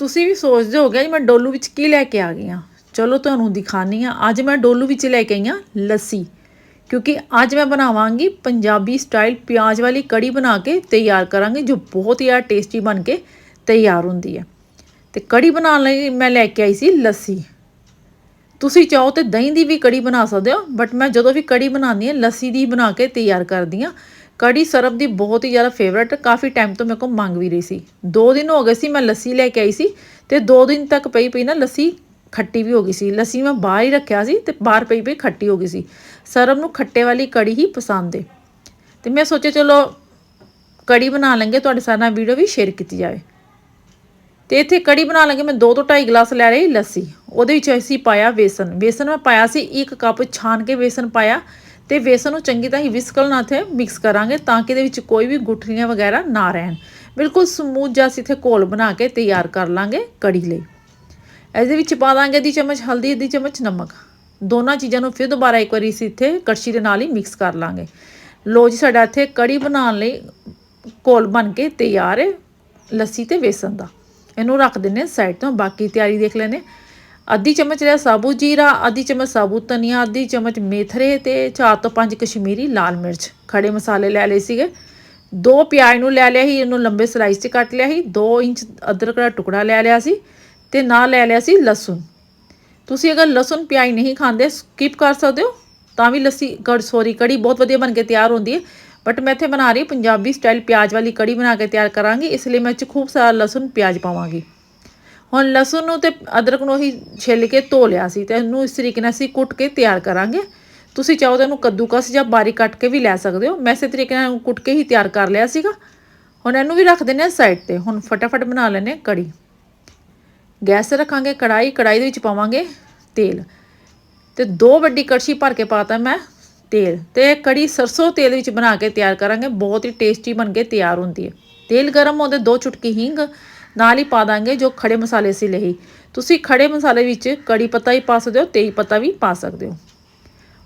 ਤੁਸੀਂ ਵੀ ਸੋਚਦੇ ਹੋਗੇ ਜੀ ਮੈਂ ਡੋਲੂ ਵਿੱਚ ਕੀ ਲੈ ਕੇ ਆ ਗਈ ਹਾਂ? ਚਲੋ ਤੁਹਾਨੂੰ ਦਿਖਾਨੀ ਆ ਅੱਜ ਮੈਂ ਡੋਲੂ ਵਿੱਚ ਲੈ ਕੇ ਆਈ ਹਾਂ ਲੱਸੀ। ਕਿਉਂਕਿ ਅੱਜ ਮੈਂ ਬਣਾਵਾਂਗੀ ਪੰਜਾਬੀ ਸਟਾਈਲ ਪਿਆਜ਼ ਵਾਲੀ ਕੜੀ ਬਣਾ ਕੇ ਤਿਆਰ ਕਰਾਂਗੇ, ਜੋ ਬਹੁਤ ਹੀ ਟੇਸਟੀ ਬਣ ਕੇ ਤਿਆਰ ਹੁੰਦੀ ਹੈ। ਤੇ ਕੜੀ ਬਣਾਉਣ ਲਈ ਮੈਂ ਲੈ ਕੇ ਆਈ ਸੀ ਲੱਸੀ। ਤੁਸੀਂ ਚਾਹੋ ਤੇ ਦਹੀਂ ਦੀ ਵੀ ਕੜੀ ਬਣਾ ਸਕਦੇ ਹੋ ਬਟ ਮੈਂ ਜਦੋਂ ਵੀ ਕੜੀ ਬਣਾਉਂਦੀ ਹਾਂ, ਲੱਸੀ ਦੀ ਬਣਾ ਕੇ ਤਿਆਰ ਕਰਦੀ ਹਾਂ। ਕੜੀ ਸਰਬ ਦੀ ਬਹੁਤ ਹੀ ਜ਼ਿਆਦਾ ਫੇਵਰਟ ਕਾਫੀ ਟਾਈਮ ਤੋਂ ਮੇਰੇ ਕੋਲ ਮੰਗ ਵੀ ਰਹੀ ਸੀ। ਦੋ ਦਿਨ ਹੋ ਗਏ ਸੀ, ਮੈਂ ਲੱਸੀ ਲੈ ਕੇ ਆਈ ਸੀ ਤੇ ਦੋ ਦਿਨ ਤੱਕ ਪਈ ਪਈ ਨਾ ਲੱਸੀ ਖੱਟੀ ਵੀ ਹੋ ਗਈ ਸੀ। ਲੱਸੀ ਮੈਂ ਬਾਹਰ ਹੀ ਰੱਖਿਆ ਸੀ ਤੇ ਬਾਹਰ ਪਈ ਪਈ ਖੱਟੀ ਹੋ ਗਈ ਸੀ। ਸਰਬ ਨੂੰ ਖੱਟੇ ਵਾਲੀ ਕੜੀ ਹੀ ਪਸੰਦ ਹੈ ਤੇ ਮੈਂ ਸੋਚਿਆ, ਚਲੋ ਕੜੀ ਬਣਾ ਲਾਂਗੇ, ਤੁਹਾਡੇ ਸਾਹ ਨਾਲ ਵੀਡੀਓ ਵੀ ਸ਼ੇਅਰ ਕੀਤੀ ਜਾਵੇ। ਤੇ ਇੱਥੇ ਕੜੀ ਬਣਾ ਲਾਂਗੇ, ਮੈਂ 2 ਤੋਂ 2.5 ਗਲਾਸ ਲੈ ਰਹੀ ਲੱਸੀ। ਉਹਦੇ ਵਿੱਚ ਅਸੀਂ ਪਾਇਆ ਵੇਸਨ ਵੇਸਨ ਮੈਂ ਪਾਇਆ ਸੀ 1 ਕੱਪ ਛਾਣ ਕੇ ਵੇਸਨ ਪਾਇਆ। ਤੇ ਵੇਸਨ ਨੂੰ ਚੰਗੀ ਤਰ੍ਹਾਂ ਹੀ ਵਿਸਕਲ ਨਾਲ ਤੇ ਮਿਕਸ ਕਰਾਂਗੇ ਤਾਂ ਕਿ ਇਹਦੇ ਵਿੱਚ ਕੋਈ ਵੀ ਗੁਠਲੀਆਂ ਵਗੈਰਾ ਨਾ ਰਹਿਣ। ਬਿਲਕੁਲ ਸਮੂਥ ਜਿਹਾ ਅਸੀਂ ਇੱਥੇ ਘੋਲ ਬਣਾ ਕੇ ਤਿਆਰ ਕਰ ਲਾਂਗੇ ਕੜੀ ਲਈ। ਇਹਦੇ ਵਿੱਚ ਪਾ ਦਾਂਗੇ ਅੱਧੀ ਚਮਚ ਹਲਦੀ, ਅੱਧੀ ਚਮਚ ਨਮਕ। ਦੋਨਾਂ ਚੀਜ਼ਾਂ ਨੂੰ ਫਿਰ ਦੁਬਾਰਾ ਇੱਕ ਵਾਰੀ ਅਸੀਂ ਇੱਥੇ ਕੜਛੀ ਦੇ ਨਾਲ ਹੀ ਮਿਕਸ ਕਰ ਲਾਂਗੇ। ਲੋ ਜੀ, ਸਾਡਾ ਇੱਥੇ ਕੜੀ ਬਣਾਉਣ ਲਈ ਘੋਲ ਬਣ ਕੇ ਤਿਆਰ ਹੈ ਲੱਸੀ ਤੇ ਵੇਸਨ ਦਾ। ਇਹਨੂੰ ਰੱਖ ਦਿੰਨੇ ਸਾਈਡ ਤੋਂ। ਬਾਕੀ ਤਿਆਰੀ ਦੇਖ ਲੈਨੇ ਅੱਧੀ ਚਮਚ ਲਿਆ ਸਾਬੂ ਜੀਰਾ, ਅੱਧੀ ਚਮਚ ਸਾਬੂ ਧਨੀਆ, ਅੱਧੀ ਚਮਚ ਮੇਥਰੇ ਤੇ 4 ਤੋਂ 5 ਕਸ਼ਮੀਰੀ ਲਾਲ ਮਿਰਚ। ਖੜੇ ਮਸਾਲੇ ਲੈ ਲਏ ਸੀਗੇ। ਦੋ ਪਿਆਜ਼ ਨੂੰ ਲੈ ਲਿਆ ਸੀ, ਇਹਨੂੰ ਲੰਬੇ ਸਲਾਈਸ 'ਚ ਕੱਟ ਲਿਆ ਸੀ। 2 ਇੰਚ ਅਦਰਕ ਦਾ ਟੁਕੜਾ ਲੈ ਲਿਆ ਸੀ ਤੇ ਨਾਲ ਲੈ ਲਿਆ ਸੀ ਲਸਣ। ਤੁਸੀਂ ਅਗਰ ਲਸਣ ਪਿਆਜ਼ ਨਹੀਂ ਖਾਂਦੇ ਸਕਿਪ ਕਰ ਸਕਦੇ ਹੋ। ਤਾਂ ਵੀ ਲੱਸੀ ਕੜ ਸੋਰੀ ਕੜੀ ਬਹੁਤ ਵਧੀਆ ਬਣ ਕੇ ਤਿਆਰ ਹੁੰਦੀ ਹੈ। ਬਟ ਮੈਂ ਇੱਥੇ ਬਣਾ ਰਹੀ ਪੰਜਾਬੀ ਸਟਾਈਲ ਪਿਆਜ਼ ਵਾਲੀ ਕੜੀ ਬਣਾ ਕੇ ਤਿਆਰ ਕਰਾਂਗੀ। ਇਸ ਲਈ ਮੈਂ ਚ ਖੂਬ ਸਾਰਾ ਲਸਣ, ਪਿਆਜ਼ ਪਾਵਾਂਗੀ। ਹੁਣ ਲਸਣ ਨੂੰ ਤੇ ਅਦਰਕ ਨੂੰ ਅਸੀਂ ਛਿੱਲ ਕੇ ਧੋ ਲਿਆ ਸੀ ਤੇ ਇਹਨੂੰ ਇਸ ਤਰੀਕੇ ਨਾਲ ਅਸੀਂ ਕੁੱਟ ਕੇ ਤਿਆਰ ਕਰਾਂਗੇ। ਤੁਸੀਂ ਚਾਹੋ ਤਾਂ ਇਹਨੂੰ ਕੱਦੂਕਸ ਜਾਂ ਬਾਰੀਕ ਕੱਟ ਕੇ ਵੀ ਲੈ ਸਕਦੇ ਹੋ। ਮੈਂ ਇਸੇ ਤਰੀਕੇ ਨਾਲ ਕੁੱਟ ਕੇ ਹੀ ਤਿਆਰ ਕਰ ਲਿਆ ਸੀਗਾ। ਹੁਣ ਇਹਨੂੰ ਵੀ ਰੱਖ ਦਿੰਦੇ ਆ ਸਾਈਡ ਤੇ। ਹੁਣ ਫਟਾਫਟ ਬਣਾ ਲੈਨੇ ਕੜੀ। ਗੈਸ ਰੱਖਾਂਗੇ ਕੜਾਈ ਕੜਾਈ ਦੇ ਵਿੱਚ ਪਾਵਾਂਗੇ ਤੇਲ। ਤੇ ਦੋ ਵੱਡੀ ਕੜਛੀ ਭਰ ਕੇ ਪਾਤਾ ਮੈਂ ਤੇਲ। ਤੇ ਕੜੀ ਸਰਸੋਂ ਤੇਲ ਵਿੱਚ ਬਣਾ ਕੇ ਤਿਆਰ ਕਰਾਂਗੇ। ਬਹੁਤ ਹੀ ਟੇਸਟੀ ਬਣ ਕੇ ਤਿਆਰ ਹੁੰਦੀ ਹੈ। ਤੇਲ ਗਰਮ ਹੋਦੇ ਦੋ ਚੁਟਕੀ ਹਿੰਗ। ਨਾਲ ਹੀ ਪਾ ਦਾਂਗੇ ਜੋ ਖੜੇ ਮਸਾਲੇ ਸੀ ਲਈ ਤੁਸੀਂ ਖੜੇ ਮਸਾਲੇ ਵਿੱਚ ਕੜੀ ਪੱਤਾ ਹੀ ਪਾ ਸਕਦੇ ਹੋ, ਤੇਜ ਪੱਤਾ ਵੀ ਪਾ ਸਕਦੇ ਹੋ।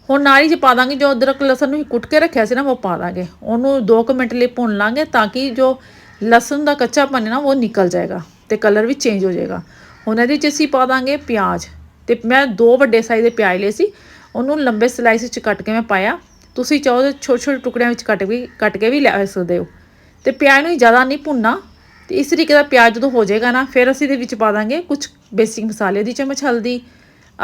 ਹੁਣ ਨਾਲ ਹੀ ਜੇ ਪਾ ਦਾਂਗੇ, ਜੋ ਅਦਰਕ ਲਸਣ ਨੂੰ ਹੀ ਕੁੱਟ ਕੇ ਰੱਖਿਆ ਸੀ ਨਾ, ਉਹ ਪਾ ਦਾਂਗੇ। ਉਹਨੂੰ 2 ਮਿੰਟ ਲਈ ਭੁੰਨ ਲਾਂਗੇ ਤਾਂ ਕਿ ਜੋ ਲਸਣ ਦਾ ਕੱਚਾਪਨ ਹੈ ਨਾ, ਉਹ ਨਿਕਲ ਜਾਏਗਾ ਤੇ ਕਲਰ ਵੀ ਚੇਂਜ ਹੋ ਜਾਏਗਾ। ਹੁਣ ਇਹਦੇ ਵਿੱਚ ਅਸੀਂ ਪਾ ਦਾਂਗੇ ਪਿਆਜ਼ ਤੇ ਮੈਂ ਦੋ ਵੱਡੇ ਸਾਈਜ਼ ਦੇ ਪਿਆਜ਼ ਲਏ ਸੀ, ਉਹਨੂੰ ਲੰਬੇ ਸਲਾਈਸ ਵਿੱਚ ਕੱਟ ਕੇ ਮੈਂ ਪਾਇਆ। ਤੁਸੀਂ ਚਾਹੋ ਤਾਂ ਛੋਟੇ ਛੋਟੇ ਟੁਕੜਿਆਂ ਵਿੱਚ ਕੱਟ ਵੀ ਕੱਟ ਕੇ ਵੀ ਲੈ ਸਕਦੇ ਹੋ। ਤੇ ਪਿਆਜ਼ ਨੂੰ ਜ਼ਿਆਦਾ ਨਹੀਂ ਭੁੰਨਣਾ ਤੇ ਇਸ ਤਰੀਕੇ ਦਾ ਪਿਆਜ਼ ਜਦੋਂ ਹੋ ਜਾਏਗਾ ਨਾ, ਫਿਰ ਅਸੀਂ ਇਹਦੇ ਵਿੱਚ ਪਾ ਦਾਂਗੇ ਕੁਝ ਬੇਸਿਕ ਮਸਾਲੇ ਦੀ ਚਮਚ ਹਲਦੀ,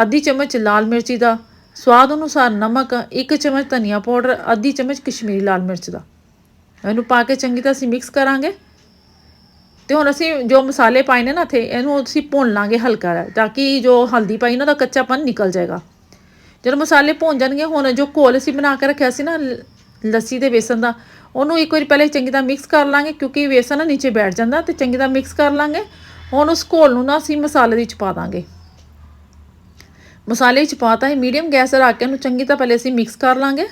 ਅੱਧੀ ਚਮਚ ਲਾਲ ਮਿਰਚੀ ਦਾ ਸਵਾਦ ਅਨੁਸਾਰ ਨਮਕ, ਇੱਕ ਚਮਚ ਧਨੀਆ ਪਾਊਡਰ, ਅੱਧੀ ਚਮਚ ਕਸ਼ਮੀਰੀ ਲਾਲ ਮਿਰਚ ਦਾ। ਇਹਨੂੰ ਪਾ ਕੇ ਚੰਗੀ ਤਰ੍ਹਾਂ ਅਸੀਂ ਮਿਕਸ ਕਰਾਂਗੇ। ਤੇ ਹੁਣ ਅਸੀਂ ਜੋ ਮਸਾਲੇ ਪਾਏ ਨੇ ਨਾ ਇੱਥੇ, ਇਹਨੂੰ ਅਸੀਂ ਭੁੰਨ ਲਾਂਗੇ ਹਲਕਾ ਜਿਹਾ, ਤਾਂ ਕਿ ਜੋ ਹਲਦੀ ਪਾਈ ਨਾ, ਉਹਦਾ ਕੱਚਾਪਨ ਨਿਕਲ ਜਾਏਗਾ। ਜਦੋਂ ਮਸਾਲੇ ਭੁੰਨ ਜਾਣਗੇ, ਹੁਣ ਜੋ ਘੋਲ ਅਸੀਂ ਬਣਾ ਕੇ ਰੱਖਿਆ ਸੀ ਨਾ, ਲ- ਲੱਸੀ ਦੇ ਵੇਸਣ ਦਾ ਉਹਨੂੰ ਇੱਕ ਵਾਰੀ ਪਹਿਲੇ ਚੰਗੀ ਤਰ੍ਹਾਂ ਮਿਕਸ ਕਰ ਲਾਂਗੇ, ਕਿਉਂਕਿ ਵੇਸਣ ਨਾ ਨੀਚੇ ਬੈਠ ਜਾਂਦਾ ਤੇ ਚੰਗੀ ਤਰ੍ਹਾਂ ਮਿਕਸ ਕਰ ਲਾਂਗੇ। ਹੁਣ ਉਸ ਘੋਲ ਨੂੰ ਨਾ ਅਸੀਂ ਮਸਾਲੇ ਦੇ ਵਿੱਚ ਪਾ ਦਾਂਗੇ। ਮਸਾਲੇ ਵਿੱਚ ਪਾਤਾ ਹੈ ਮੀਡੀਅਮ ਗੈਸ ਰੱਖ ਕੇ ਉਹਨੂੰ ਚੰਗੀ ਤਰ੍ਹਾਂ ਪਹਿਲੇ ਅਸੀਂ ਮਿਕਸ ਕਰ ਲਾਂਗੇ।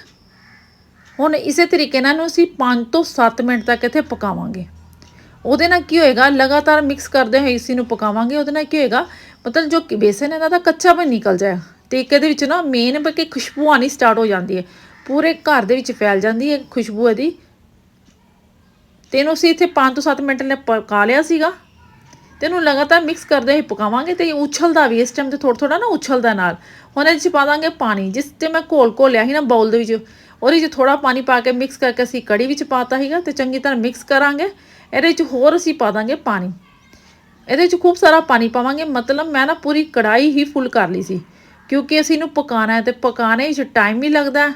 ਹੁਣ ਇਸੇ ਤਰੀਕੇ ਨਾਲ ਇਹਨੂੰ ਅਸੀਂ 5 ਤੋਂ 7 ਮਿੰਟ ਤੱਕ ਇੱਥੇ ਪਕਾਵਾਂਗੇ। ਉਹਦੇ ਨਾਲ ਕੀ ਹੋਏਗਾ, ਲਗਾਤਾਰ ਮਿਕਸ ਕਰਦੇ ਹੋਏ ਇਸ ਨੂੰ ਪਕਾਵਾਂਗੇ। ਉਹਦੇ ਨਾਲ ਕੀ ਹੋਏਗਾ, ਮਤਲਬ ਜੋ ਬੇਸਨ ਹੈ ਦਾ ਕੱਚਾ ਵੀ ਨਿਕਲ ਜਾਏ। ਤੇ ਇੱਕ ਇਹਦੇ ਵਿੱਚ ਨਾ ਮੇਨ ਬਈ ਖੁਸ਼ਬੂ ਆਣੀ ਸਟਾਰਟ ਹੋ ਜਾਂਦੀ ਹੈ। ਪੂਰੇ ਘਰ ਦੇ ਵਿੱਚ ਫੈਲ ਜਾਂਦੀ ਹੈ ਖੁਸ਼ਬੂ ਇਹਦੀ। ਤੇ ਇਹਨੂੰ ਅਸੀਂ ਇੱਥੇ 5 ਤੋਂ 7 ਮਿੰਟ ਲਈ ਪਕਾ ਲਿਆ ਸੀਗਾ। ਤੇ ਇਹਨੂੰ ਲਗਾਤਾਰ ਮਿਕਸ ਕਰਦੇ ਹੀ ਪਕਾਵਾਂਗੇ ਤੇ ਇਹ ਉਛਲਦਾ ਵੀ, ਇਸ ਟਾਈਮ ਤੇ ਥੋੜਾ ਥੋੜਾ ਨਾ ਉਛਲਦਾ ਨਾਲ। ਹੁਣ ਇਹਦੇ 'ਚ ਪਾ ਦਾਂਗੇ ਪਾਣੀ, ਜਿਸ ਤੇ ਮੈਂ ਘੋਲ ਘੋਲਿਆ ਸੀ ਨਾ ਬਾਉਲ ਦੇ ਵਿੱਚ। ਉਹਦੇ 'ਚ ਥੋੜਾ ਪਾਣੀ ਪਾ ਕੇ ਮਿਕਸ ਕਰਕੇ ਅਸੀਂ ਕੜੀ ਵਿੱਚ ਪਾਤਾ ਸੀਗਾ ਤੇ ਚੰਗੀ ਤਰ੍ਹਾਂ ਮਿਕਸ ਕਰਾਂਗੇ। ਇਹਦੇ 'ਚ ਹੋਰ ਅਸੀਂ ਪਾ ਦਾਂਗੇ ਪਾਣੀ। ਇਹਦੇ 'ਚ ਖੂਬ ਸਾਰਾ ਪਾਣੀ ਪਾਵਾਂਗੇ। ਮਤਲਬ ਮੈਂ ਨਾ ਪੂਰੀ ਕੜਾਈ ਹੀ ਫੁੱਲ ਕਰ ਲਈ ਸੀ। ਕਿਉਂਕਿ ਅਸੀਂ ਇਹਨੂੰ ਪਕਾਣਾ ਹੈ ਤੇ ਪਕਾਣੇ ਵਿੱਚ ਟਾਈਮ ਵੀ ਲੱਗਦਾ ਹੈ।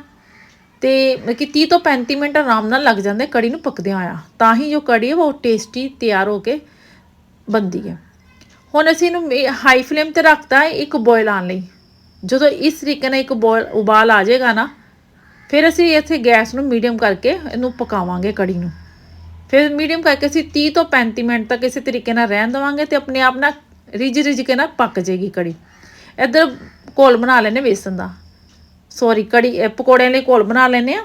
ਤੇ ਕਿ 30 ਤੋਂ 35 ਮਿੰਟ ਆਰਾਮ ਨਾਲ ਲੱਗ ਜਾਂਦੇ ਕੜੀ ਨੂੰ ਪੱਕਦਿਆਂ ਆ ਤਾਂ ਹੀ ਜੋ ਕੜੀ ਹੈ, ਉਹ ਟੇਸਟੀ ਤਿਆਰ ਹੋ ਕੇ ਬਣਦੀ ਹੈ। ਹੁਣ ਅਸੀਂ ਇਹਨੂੰ ਹਾਈ ਫਲੇਮ ਤੇ ਰੱਖਤਾ ਹੈ, ਇੱਕ ਬੋਇਲ ਆਉਣ ਲਈ। ਜਦੋਂ ਇਸ ਤਰੀਕੇ ਨਾਲ ਇੱਕ ਬੋਇਲ ਉਬਾਲ ਆ ਜਾਏਗਾ ਨਾ, ਫਿਰ ਅਸੀਂ ਇੱਥੇ ਗੈਸ ਨੂੰ ਮੀਡੀਅਮ ਕਰਕੇ ਇਹਨੂੰ ਪਕਾਵਾਂਗੇ ਕੜੀ ਨੂੰ। ਫਿਰ ਮੀਡੀਅਮ ਕਰਕੇ ਅਸੀਂ 30 ਤੋਂ 35 ਮਿੰਟ ਤੱਕ ਇਸੇ ਤਰੀਕੇ ਨਾਲ ਰਹਿਣ ਦੇਵਾਂਗੇ ਤੇ ਆਪਣੇ ਆਪ ਨਾਲ ਰਿਜ ਰਿਜ ਕੇ ਨਾ ਪੱਕ ਜਾਏਗੀ ਕੜੀ। ਇੱਧਰ ਘੋਲ ਬਣਾ ਲੈਨੇ ਵੇਸਣ ਦਾ। ਸੌਰੀ, ਕੜੀ ਪਕੌੜਿਆਂ ਲਈ ਘੋਲ ਬਣਾ ਲੈਨੇ ਆ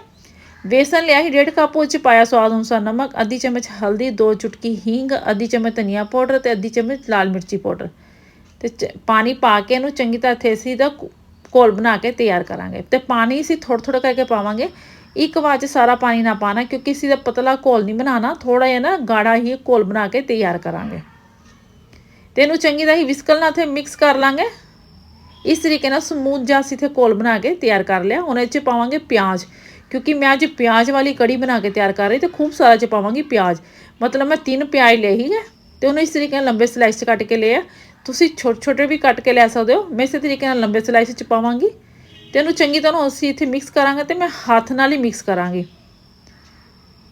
ਬੇਸਨ ਲਿਆ ਸੀ, ਡੇਢ ਕੱਪ ਉਹ 'ਚ ਪਾਇਆ ਸਵਾਦ ਅਨੁਸਾਰ ਨਮਕ, ਅੱਧੀ ਚਮਚ ਹਲਦੀ, ਦੋ ਚੁਟਕੀ ਹੀਂਗ, ਅੱਧੀ ਚਮਚ ਧਨੀਆ ਪਾਊਡਰ ਤੇ ਅੱਧੀ ਚਮਚ ਲਾਲ ਮਿਰਚੀ ਪਾਊਡਰ। ਤੇ ਚ- ਪਾਣੀ ਪਾ ਕੇ ਇਹਨੂੰ ਚੰਗੀ ਤਰ੍ਹਾਂ ਥੇਸੀ ਦਾ ਘ- ਘੋਲ ਬਣਾ ਕੇ ਤਿਆਰ ਕਰਾਂਗੇ। ਤੇ ਪਾਣੀ ਅਸੀਂ ਥੋੜਾ ਥੋੜਾ ਕਰਕੇ ਪਾਵਾਂਗੇ। ਇੱਕ ਵਾਰ 'ਚ ਸਾਰਾ ਪਾਣੀ ਨਾ ਪਾਣਾ, ਕਿਉਂਕਿ ਅਸੀਂ ਦਾ ਪਤਲਾ ਘੋਲ ਨਹੀਂ ਬਣਾਉਣਾ। ਥੋੜਾ ਜਿਹਾ ਨਾ ਗਾੜਾ ਹੀ ਘੋਲ ਬਣਾ ਕੇ ਤਿਆਰ ਕਰਾਂਗੇ। ਤੇ ਇਹਨੂੰ ਚੰਗੀ ਤਰ੍ਹਾਂ ਹੀ ਵਿਸਕਲ ਨਾਲ ਇੱਥੇ ਮਿਕਸ ਕਰ ਲਾਂਗੇ। ਇਸ ਤਰੀਕੇ ਨਾਲ ਸਮੂਥ ਜਿਹਾ ਅਸੀਂ ਇੱਥੇ ਕੋਲ ਬਣਾ ਕੇ ਤਿਆਰ ਕਰ ਲਿਆ। ਹੁਣ ਇਹ 'ਚ ਪਾਵਾਂਗੇ ਪਿਆਜ਼। ਕਿਉਂਕਿ ਮੈਂ ਅੱਜ ਪਿਆਜ਼ ਵਾਲੀ ਕੜੀ ਬਣਾ ਕੇ ਤਿਆਰ ਕਰ ਰਹੀ ਤੇ ਖੂਬ ਸਾਰਾ 'ਚ ਪਾਵਾਂਗੀ ਪਿਆਜ਼। ਮਤਲਬ ਮੈਂ ਤਿੰਨ ਪਿਆਜ਼ ਲਏ ਹੀ ਹੈ ਤੇ ਉਹਨੂੰ ਇਸ ਤਰੀਕੇ ਨਾਲ ਲੰਬੇ ਸਲਾਈਸ 'ਚ ਕੱਟ ਕੇ ਲਿਆ ਤੁਸੀਂ ਛੋਟੇ ਛੋਟੇ ਵੀ ਕੱਟ ਕੇ ਲੈ ਸਕਦੇ ਹੋ। ਮੈਂ ਇਸੇ ਤਰੀਕੇ ਨਾਲ ਲੰਬੇ ਸਲਾਈਸ 'ਚ ਪਾਵਾਂਗੀ ਤੇ ਇਹਨੂੰ ਚੰਗੀ ਤਰ੍ਹਾਂ ਅਸੀਂ ਇੱਥੇ ਮਿਕਸ ਕਰਾਂਗੇ ਤੇ ਮੈਂ ਹੱਥ ਨਾਲ ਹੀ ਮਿਕਸ ਕਰਾਂਗੀ।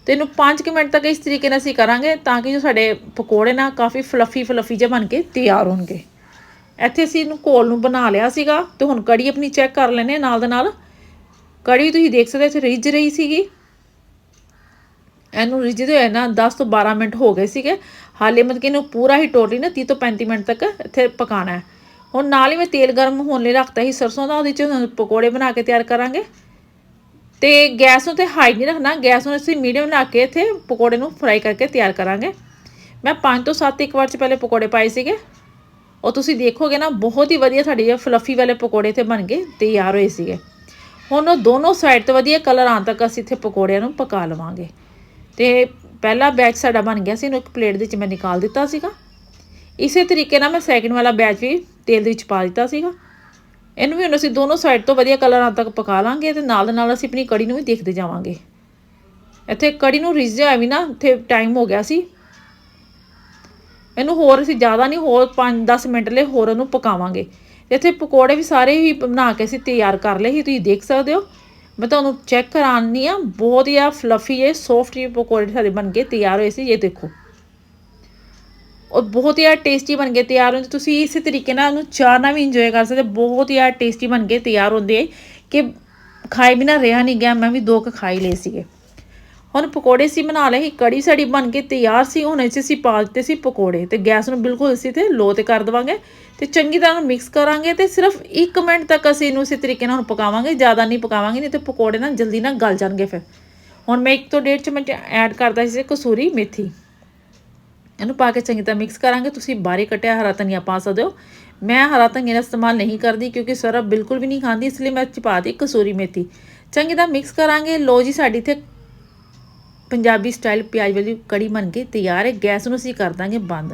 ਤੇ ਇਹਨੂੰ 5 ਮਿੰਟ ਤੱਕ ਇਸ ਤਰੀਕੇ ਨਾਲ ਅਸੀਂ ਕਰਾਂਗੇ ਤਾਂ ਕਿ ਜੋ ਸਾਡੇ ਪਕੌੜੇ ਨਾ ਕਾਫੀ ਫਲਫੀ ਫਲਫੀ ਜਿਹਾ ਬਣ ਕੇ ਤਿਆਰ ਹੋਣਗੇ। ਇੱਥੇ ਅਸੀਂ ਇਹਨੂੰ ਘੋਲ ਨੂੰ ਬਣਾ ਲਿਆ ਸੀਗਾ ਤੇ ਹੁਣ ਕੜੀ ਆਪਣੀ ਚੈੱਕ ਕਰ ਲੈਨੇ ਨਾਲ ਦੇ ਨਾਲ। ਕੜੀ ਤੁਸੀਂ ਦੇਖ ਸਕਦੇ ਇੱਥੇ ਰਿੱਝ ਰਹੀ ਸੀਗੀ। ਇਹਨੂੰ ਰਿੱਝਦੇ ਹੋਏ ਨਾ 10 ਤੋਂ 12 ਮਿੰਟ ਹੋ ਗਏ ਸੀਗੇ। ਹਾਲੇ ਮਤਲਬ ਕਿ ਇਹਨੂੰ ਪੂਰਾ ਹੀ ਟੋਟਲੀ ਨਾ 30 ਤੋਂ 35 ਮਿੰਟ ਤੱਕ ਇੱਥੇ ਪਕਾਣਾ ਹੈ। ਹੁਣ ਨਾਲ ਹੀ ਮੈਂ ਤੇਲ ਗਰਮ ਹੋਣ ਲਈ ਰੱਖਤਾ ਸੀ ਸਰਸੋਂ ਦਾ, ਉਹਦੇ ਚ ਪਕੌੜੇ ਬਣਾ ਕੇ ਤਿਆਰ ਕਰਾਂਗੇ। ਤੇ ਗੈਸ ਨੂੰ ਤੇ ਹਾਈ ਨਹੀਂ ਰੱਖਣਾ, ਗੈਸ ਨੂੰ ਅਸੀਂ ਮੀਡੀਅਮ ਲਾ ਕੇ ਇੱਥੇ ਪਕੌੜੇ ਨੂੰ ਫਰਾਈ ਕਰਕੇ ਤਿਆਰ ਕਰਾਂਗੇ। ਮੈਂ 5 ਤੋਂ 7 ਇੱਕ ਵਾਰ ਚ ਪਹਿਲੇ ਪਕੌੜੇ ਪਾਏ ਸੀਗੇ। ਉਹ ਤੁਸੀਂ ਦੇਖੋਗੇ ਨਾ, ਬਹੁਤ ਹੀ ਵਧੀਆ ਸਾਡੇ ਜਿਹੜੇ ਫਲਫੀ ਵਾਲੇ ਪਕੌੜੇ ਤੇ ਬਣ ਕੇ ਤਿਆਰ ਹੋਏ ਸੀਗੇ। ਹੁਣ ਉਹ ਦੋਨੋਂ ਸਾਈਡ ਤੋਂ ਵਧੀਆ ਕਲਰ ਆਉਣ ਤੱਕ ਅਸੀਂ ਇੱਥੇ ਪਕੌੜਿਆਂ ਨੂੰ ਪਕਾ ਲਵਾਂਗੇ। ਤੇ ਪਹਿਲਾ ਬੈਚ ਸਾਡਾ ਬਣ ਗਿਆ ਸੀ, ਇਹਨੂੰ ਇੱਕ ਪਲੇਟ ਦੇ ਵਿੱਚ ਮੈਂ ਨਿਕਾਲ ਦਿੱਤਾ ਸੀਗਾ। ਇਸੇ ਤਰੀਕੇ ਨਾਲ ਮੈਂ ਸੈਕਿੰਡ ਵਾਲਾ ਬੈਚ ਵੀ ਤੇਲ ਦੇ ਵਿੱਚ ਪਾ ਦਿੱਤਾ ਸੀਗਾ। ਇਹਨੂੰ ਵੀ ਹੁਣ ਅਸੀਂ ਦੋਨੋਂ ਸਾਈਡ ਤੋਂ ਵਧੀਆ ਕਲਰ ਆਉਣ ਤੱਕ ਪਕਾ ਲਾਂਗੇ ਤੇ ਨਾਲ ਦੇ ਨਾਲ ਅਸੀਂ ਆਪਣੀ ਕੜੀ ਨੂੰ ਵੀ ਦੇਖਦੇ ਜਾਵਾਂਗੇ। ਇੱਥੇ ਕੜੀ ਨੂੰ ਰਿੱਝਿਆ ਹੋਇਆ ਵੀ ਨਾ, ਇੱਥੇ ਟਾਈਮ ਹੋ ਗਿਆ ਸੀ। ਇਹਨੂੰ ਹੋਰ ਅਸੀਂ ਜ਼ਿਆਦਾ ਨਹੀਂ, ਹੋਰ 5-10 ਮਿੰਟ ਲਈ ਹੋਰ ਇਹਨੂੰ ਪਕਾਵਾਂਗੇ। ਇੱਥੇ ਪਕੌੜੇ ਵੀ ਸਾਰੇ ਹੀ ਬਣਾ ਕੇ ਅਸੀਂ ਤਿਆਰ ਕਰ ਲਏ ਸੀ, ਤੁਸੀਂ ਦੇਖ ਸਕਦੇ ਹੋ। ਮੈਂ ਤੁਹਾਨੂੰ ਚੈੱਕ ਕਰਾਉਣੀ ਆ ਬਹੁਤ ਹੀ ਆ ਫਲਫੀ ਹੈ ਸੌਫਟ ਜਿਹੇ ਪਕੌੜੇ ਸਾਡੇ ਬਣ ਕੇ ਤਿਆਰ ਹੋਏ ਸੀ, ਇਹ ਦੇਖੋ। ਔਰ ਬਹੁਤ ਹੀ ਆ ਟੇਸਟੀ ਬਣ ਕੇ ਤਿਆਰ ਹੁੰਦੇ, ਤੁਸੀਂ ਇਸੇ ਤਰੀਕੇ ਨਾਲ ਉਹਨੂੰ ਚਾਹ ਨਾਲ ਵੀ ਇੰਜੋਏ ਕਰ ਸਕਦੇ ਬਹੁਤ ਹੀ ਆ ਟੇਸਟੀ ਬਣ ਕੇ ਤਿਆਰ ਹੁੰਦੇ ਆ ਕਿ ਖਾਏ ਬਿਨਾ ਰਿਹਾ ਨਹੀਂ ਗਿਆ, ਮੈਂ ਵੀ ਦੋ ਕੁ ਖਾਈ ਲਏ ਸੀਗੇ। ਹੁਣ ਪਕੌੜੇ ਸੀ ਬਣਾ ਲਏ ਸੀ ਕੜੀ ਸਾਡੀ ਬਣ ਕੇ ਤਿਆਰ ਸੀ, ਹੁਣ ਇਹ ਅਸੀਂ ਪਾ ਦਿੱਤੇ ਸੀ ਪਕੌੜੇ ਤੇ ਗੈਸ ਨੂੰ ਬਿਲਕੁਲ ਅਸੀਂ ਤੇ ਲੋ ਤੇ ਕਰ ਦਵਾਂਗੇ ਤੇ ਚੰਗੀ ਤਰ੍ਹਾਂ ਮਿਕਸ ਕਰਾਂਗੇ ਤੇ ਸਿਰਫ 1 ਮਿੰਟ ਤੱਕ ਅਸੀਂ ਇਹਨੂੰ ਇਸੇ ਤਰੀਕੇ ਨਾਲ ਹੁਣ ਪਕਾਵਾਂਗੇ, ਜ਼ਿਆਦਾ ਨਹੀਂ ਪਕਾਵਾਂਗੇ, ਨਹੀਂ ਤੇ ਪਕੌੜੇ ਨਾ ਜਲਦੀ ਨਾ ਗਲ ਜਾਣਗੇ ਫਿਰ। ਹੁਣ ਮੈਂ 1 ਤੋਂ 1.5 ਚਮਚ ਐਡ ਕਰਦਾ ਸੀ ਕਸੂਰੀ ਮੇਥੀ। ਇਹਨੂੰ ਪਾ ਕੇ ਚੰਗੀ ਤਰ੍ਹਾਂ ਮਿਕਸ ਕਰਾਂਗੇ, ਤੁਸੀਂ ਬਾਰੀਕ ਕਟਿਆ ਹਰਾ ਧਨੀਆ ਪਾ ਸਕਦੇ ਹੋ। ਮੈਂ ਹਰਾ ਧਨੀਆ ਦਾ ਇਸਤੇਮਾਲ ਨਹੀਂ ਕਰਦੀ ਕਿਉਂਕਿ ਸਰਬ ਬਿਲਕੁਲ ਵੀ ਨਹੀਂ ਖਾਂਦੀ, ਇਸ ਲਈ ਮੈਂ ਚ ਪਾ ਦੀ ਕਸੂਰੀ ਮੇਥੀ। ਚੰਗੀ ਤਰ੍ਹਾਂ ਮਿਕਸ ਕਰਾਂਗੇ ਲੋ ਜੀ ਸਾਡੀ ਇੱਥੇ ਪੰਜਾਬੀ ਸਟਾਈਲ ਪਿਆਜ਼ ਵਾਲੀ ਕੜੀ ਬਣ ਕੇ ਤਿਆਰ ਹੈ। ਗੈਸ ਨੂੰ ਅਸੀਂ ਕਰ ਦਾਂਗੇ ਬੰਦ।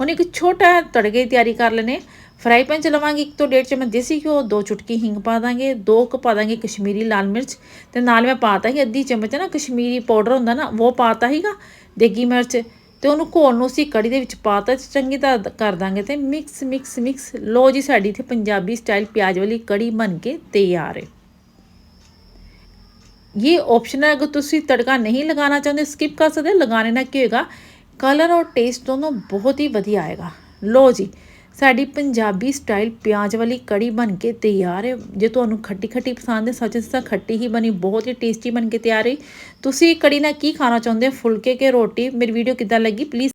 ਹੁਣ ਇੱਕ ਛੋਟਾ ਤੜਕੇ ਦੀ ਤਿਆਰੀ ਕਰ ਲੈਨੇ ਫਰਾਈ ਪੈਨ ਚ ਲਵਾਂਗੇ ਇੱਕ ਤੋਂ ਡੇਢ ਚਮਚ ਦੇਸੀ ਘਿਓ, ਦੋ ਚੁਟਕੀ ਹਿੰਗ ਪਾ ਦਾਂਗੇ, ਦੋ ਕੁ ਪਾ ਦਾਂਗੇ ਕਸ਼ਮੀਰੀ ਲਾਲ ਮਿਰਚ ਤੇ ਨਾਲ ਮੈਂ ਪਾਤਾ ਹੀ ਅੱਧੀ ਚਮਚ ਨਾ ਕਸ਼ਮੀਰੀ ਪਾਊਡਰ ਹੁੰਦਾ ਨਾ, ਉਹ ਪਾਤਾ ਹੀਗਾ ਦੇਗੀ ਮਿਰਚ ਤੇ ਉਹਨੂੰ ਘੋਲ ਨੂੰ ਅਸੀਂ ਕੜੀ ਦੇ ਵਿੱਚ ਪਾਤਾ ਚੰਗੀ ਤਰ੍ਹਾਂ ਕਰ ਦਾਂਗੇ ਤੇ ਮਿਕਸ ਮਿਕਸ ਮਿਕਸ। ਲੋ ਜੀ, ਸਾਡੀ ਇੱਥੇ ਪੰਜਾਬੀ ਸਟਾਈਲ ਪਿਆਜ਼ ਵਾਲੀ ਕੜੀ ਬਣ ਕੇ ਤਿਆਰ ਹੈ। ये ऑप्शन है अगर ਤੁਸੀਂ ਤੜਕਾ ਨਹੀਂ ਲਗਾਉਣਾ ਚਾਹੁੰਦੇ ਸਕਿਪ ਕਰ ਸਕਦੇ ਲਗਾਣੇ ਨਾਲ ਕੀ ਹੋਏਗਾ ਕਲਰ ਔਰ ਟੇਸਟ ਦੋਨੋਂ ਬਹੁਤ ਹੀ ਵਧੀਆ ਆਏਗਾ ਲੋ ਜੀ ਸਾਡੀ ਪੰਜਾਬੀ ਸਟਾਈਲ ਪਿਆਜ਼ ਵਾਲੀ ਕੜੀ ਬਣ ਕੇ ਤਿਆਰ ਹੈ ਜੇ ਤੁਹਾਨੂੰ ਖੱਟੀ ਖੱਟੀ ਪਸੰਦ ਹੈ ਸੱਚ ਸੱਚ ਖੱਟੀ ਹੀ ਬਣੀ ਬਹੁਤ ਹੀ ਟੇਸਟੀ ਬਣ ਕੇ ਤਿਆਰ ਹੈ ਤੁਸੀਂ ਕੜੀ ਨਾਲ ਕੀ ਖਾਣਾ ਚਾਹੁੰਦੇ ਹੋ ਫੁਲਕੇ ਕੇ ਰੋਟੀ ਮੇਰੀ ਵੀਡੀਓ ਕਿੱਦਾਂ ਲੱਗੀ ਪਲੀਜ਼